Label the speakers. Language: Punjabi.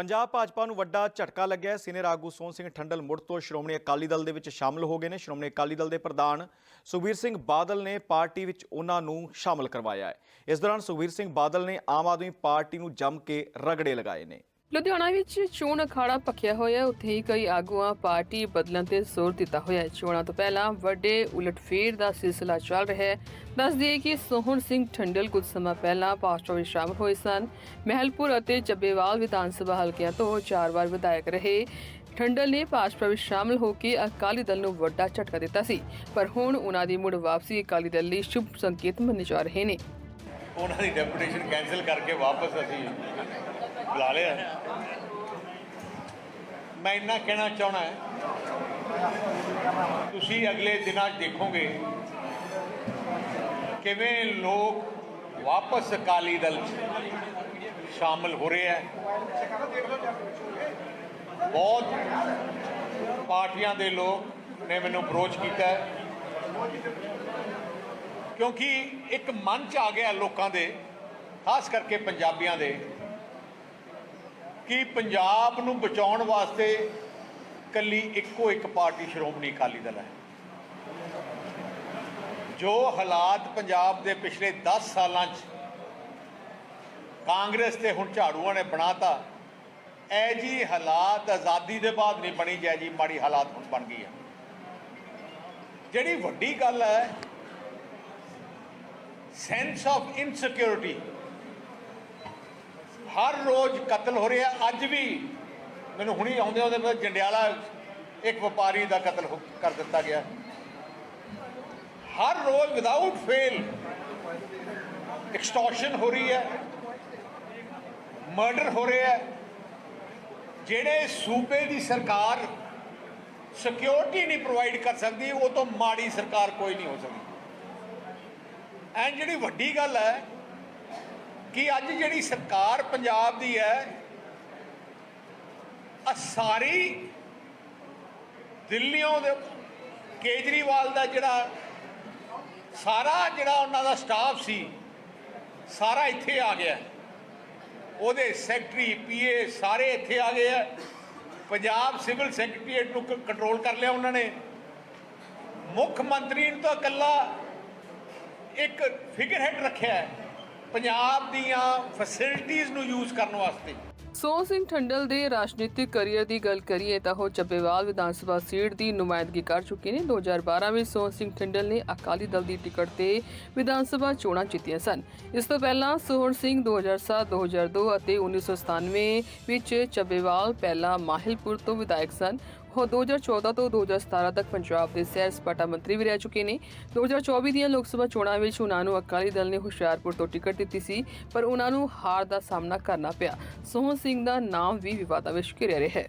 Speaker 1: ਪੰਜਾਬ ਭਾਜਪਾ ਨੂੰ ਵੱਡਾ ਝਟਕਾ ਲੱਗਿਆ ਸੀਨੀਅਰ ਆਗੂ ਸੋਹਣ ਸਿੰਘ ਠੰਡਲ ਮੁੜ ਤੋਂ ਸ਼੍ਰੋਮਣੀ ਅਕਾਲੀ ਦਲ ਦੇ ਵਿੱਚ ਸ਼ਾਮਲ ਹੋ ਗਏ ਨੇ। ਸ਼੍ਰੋਮਣੀ ਅਕਾਲੀ ਦਲ ਦੇ ਪ੍ਰਧਾਨ ਸੁਖਬੀਰ ਸਿੰਘ ਬਾਦਲ ਨੇ ਪਾਰਟੀ ਵਿੱਚ ਉਹਨਾਂ ਨੂੰ ਸ਼ਾਮਲ ਕਰਵਾਇਆ ਹੈ। ਇਸ ਦੌਰਾਨ ਸੁਖਬੀਰ ਸਿੰਘ ਬਾਦਲ ਨੇ ਆਮ ਆਦਮੀ ਪਾਰਟੀ ਨੂੰ ਜੰਮ ਕੇ ਰਗੜੇ ਲਗਾਏ ਨੇ।
Speaker 2: ਲੁਧਿਆਣਾ ਵਿੱਚ ਚੋਣ ਅਖਾੜਾ ਪੱਕਿਆ ਹੋਇਆ ਉੱਥੇ ਹੀ ਕਈ ਆਗੂਆਂ ਪਾਰਟੀ ਬਦਲਣ ਤੇ ਜ਼ੋਰ ਦਿੱਤਾ ਹੋਇਆ ਹੈ। ਚੋਣਾਂ ਤੋਂ ਪਹਿਲਾਂ ਵੱਡੇ ਉਲਟਫੇਰ ਦਾ ਸਿਲਸਿਲਾ ਚੱਲ ਰਿਹਾ ਹੈ। ਦੱਸ ਦਈਏ ਕਿ ਸੋਹਣ ਸਿੰਘ ਠੰਡਲ ਕੁਝ ਸਮਾਂ ਪਹਿਲਾਂ ਭਾਜਪਾ ਵਿੱਚ ਸ਼ਾਮਲ ਹੋਏ ਸਨ। ਮਹਿਲਪੁਰ ਅਤੇ ਚੱਬੇਵਾਲ ਵਿਧਾਨ ਸਭਾ ਹਲਕਿਆਂ ਤੋਂ ਚਾਰ ਵਾਰ ਵਿਧਾਇਕ ਰਹੇ। ਠੰਡਲ ਨੇ ਭਾਜਪਾ ਵਿੱਚ ਸ਼ਾਮਲ ਹੋ ਕੇ ਅਕਾਲੀ ਦਲ ਨੂੰ ਵੱਡਾ ਝਟਕਾ ਦਿੱਤਾ ਸੀ। ਪਰ ਹੁਣ ਉਹਨਾਂ ਦੀ ਮੁੜ ਵਾਪਸੀ ਅਕਾਲੀ ਦਲ ਲਈ ਸ਼ੁਭ ਸੰਕੇਤ ਮੰਨੇ ਜਾ ਰਹੇ ਨੇ।
Speaker 3: ਉਹਨਾਂ ਦੀ ਡੈਪੂਟੇਸ਼ਨ ਕੈਨਸਲ ਕਰਕੇ ਵਾਪਸ ਅਸੀਂ ਬੁਲਾ ਲਿਆ। ਮੈਂ ਇੰਨਾ ਕਹਿਣਾ ਚਾਹਣਾ ਹੈ, ਤੁਸੀਂ ਅਗਲੇ ਦਿਨਾਂ 'ਚ ਦੇਖੋਗੇ ਕਿਵੇਂ ਲੋਕ ਵਾਪਸ ਅਕਾਲੀ ਦਲ 'ਚ ਸ਼ਾਮਲ ਹੋ ਰਹੇ ਹੈ ਬਹੁਤ ਪਾਰਟੀਆਂ ਦੇ ਲੋਕ ਨੇ ਮੈਨੂੰ ਅਪਰੋਚ ਕੀਤਾ। ਕਿਉਂਕਿ ਇੱਕ ਮਨ ਚ ਆ ਗਿਆ ਲੋਕਾਂ ਦੇ, ਖਾਸ ਕਰਕੇ ਪੰਜਾਬੀਆਂ ਦੇ, ਕਿ ਪੰਜਾਬ ਨੂੰ ਬਚਾਉਣ ਵਾਸਤੇ ਕੱਲੀ ਇੱਕੋ ਇੱਕ ਪਾਰਟੀ ਸ਼੍ਰੋਮਣੀ ਅਕਾਲੀ ਦਲ ਹੈ। ਜੋ ਹਾਲਾਤ ਪੰਜਾਬ ਦੇ ਪਿਛਲੇ 10 ਸਾਲਾਂ 'ਚ ਕਾਂਗਰਸ ਤੇ ਹੁਣ ਝਾੜੂਆਂ ਨੇ ਬਣਾਤਾ ਐ ਜੀ ਹਾਲਾਤ ਆਜ਼ਾਦੀ ਦੇ ਬਾਅਦ ਨਹੀਂ ਬਣੀ ਜੈ ਜੀ ਮਾੜੀ ਹਾਲਾਤ ਹੁਣ ਬਣ ਗਈ ਹੈ ਜਿਹੜੀ ਵੱਡੀ ਗੱਲ ਹੈ ਸੈਂਸ ਆਫ ਇਨਸਿਕਿਉਰਿਟੀ ਹਰ ਰੋਜ਼ ਕਤਲ ਹੋ ਰਿਹਾ, ਅੱਜ ਵੀ ਮੈਨੂੰ ਹੁਣੀ ਆਉਂਦੇ ਉਹਦੇ ਵਿੱਚ ਜੰਡਿਆਲਾ ਇੱਕ ਵਪਾਰੀ ਦਾ ਕਤਲ ਹੋ- ਕਰ ਦਿੱਤਾ ਗਿਆ। ਹਰ ਰੋਜ਼ ਵਿਦਆਊਟ ਫੇਲ ਐਕਸਟੋਰਸ਼ਨ ਹੋ ਰਹੀ ਹੈ ਮਰਡਰ ਹੋ ਰਿਹਾ ਹੈ। ਜਿਹੜੇ ਸੂਬੇ ਦੀ ਸਰਕਾਰ ਸਿਕਿਉਰਿਟੀ ਨਹੀਂ ਪ੍ਰੋਵਾਈਡ ਕਰ ਸਕਦੀ, ਉਹ ਤੋਂ ਮਾੜੀ ਸਰਕਾਰ ਕੋਈ ਨਹੀਂ ਹੋ ਸਕਦੀ। ਐਂ ਜਿਹੜੀ ਵੱਡੀ ਗੱਲ ਹੈ ਕਿ ਅੱਜ ਜਿਹੜੀ ਸਰਕਾਰ ਪੰਜਾਬ ਦੀ ਹੈ ਆ ਸਾਰੀ ਦਿੱਲੀੋਂ ਦੇ ਕੇਜਰੀਵਾਲ ਦਾ ਜਿਹੜਾ ਸਾਰਾ ਜਿਹੜਾ ਉਹਨਾਂ ਦਾ ਸਟਾਫ ਸੀ, ਸਾਰਾ ਇੱਥੇ ਆ ਗਿਆ। ਉਹਦੇ ਸੈਕਟਰੀ ਪੀਏ ਸਾਰੇ ਇੱਥੇ ਆ ਗਏ ਆ। ਪੰਜਾਬ ਸਿਵਲ ਸੈਕਟਰੀਏਟ ਨੂੰ ਕੰਟਰੋਲ ਕਰ ਲਿਆ ਉਹਨਾਂ ਨੇ। ਮੁੱਖ ਮੰਤਰੀ ਨੂੰ ਤਾਂ ਇਕੱਲਾ ਇੱਕ ਫਿਗਰ ਹੈਡ ਰੱਖਿਆ ਹੈ ਪੰਜਾਬ ਦੀਆਂ ਫੈਸਿਲਿਟੀਆਂ ਨੂੰ ਯੂਜ਼ ਕਰਨ ਵਾਸਤੇ।
Speaker 2: ਸੋਹਣ ਸਿੰਘ ਠੰਡਲ ਦੇ ਰਾਜਨੀਤਿਕ ਕੈਰੀਅਰ ਦੀ ਗੱਲ ਕਰੀਏ ਤਾਂ ਉਹ ਚੱਬੇਵਾਲ ਵਿਧਾਨ ਸਭਾ ਸੀਟ ਦੀ ਨੁਮਾਇੰਦਗੀ ਕਰ ਚੁੱਕੇ ਨੇ। 2012 ਵਿੱਚ ਸੋਹਣ ਸਿੰਘ ਠੰਡਲ ਨੇ ਅਕਾਲੀ ਦਲ ਦੀ ਟਿਕਟ ਤੇ ਵਿਧਾਨ ਸਭਾ ਚੋਣਾਂ ਜਿੱਤੀਆਂ ਸਨ। ਇਸ ਤੋਂ ਪਹਿਲਾਂ ਸੋਹਣ ਸਿੰਘ 2007 2002 ਅਤੇ 1997 ਵਿੱਚ ਚੱਬੇਵਾਲ ਪਹਿਲਾਂ ਮਾਹਿਲਪੁਰ ਤੋਂ ਵਿਧਾਇਕ ਸਨ। ਉਹ 2014 ਤੋਂ 2017 ਤੱਕ ਪੰਜਾਬ ਦੇ ਸੈਰ ਸਪਾਟਾ ਮੰਤਰੀ ਵੀ ਰਹਿ ਚੁੱਕੇ ਨੇ। 2024 ਦੀਆਂ ਲੋਕ ਸਭਾ ਚੋਣਾਂ ਵਿੱਚ ਉਹਨਾਂ ਨੂੰ ਅਕਾਲੀ ਦਲ ਨੇ ਹੁਸ਼ਿਆਰਪੁਰ ਤੋਂ ਟਿਕਟ ਦਿੱਤੀ ਸੀ, ਪਰ ਉਹਨਾਂ ਨੂੰ ਹਾਰ ਦਾ ਸਾਹਮਣਾ ਕਰਨਾ ਪਿਆ। ਸੋਹਣ ਸਿੰਘ ਦਾ ਨਾਮ ਵੀ ਵਿਵਾਦਾਂ ਵਿੱਚ ਘਿਰਿਆ ਰਿਹਾ ਹੈ।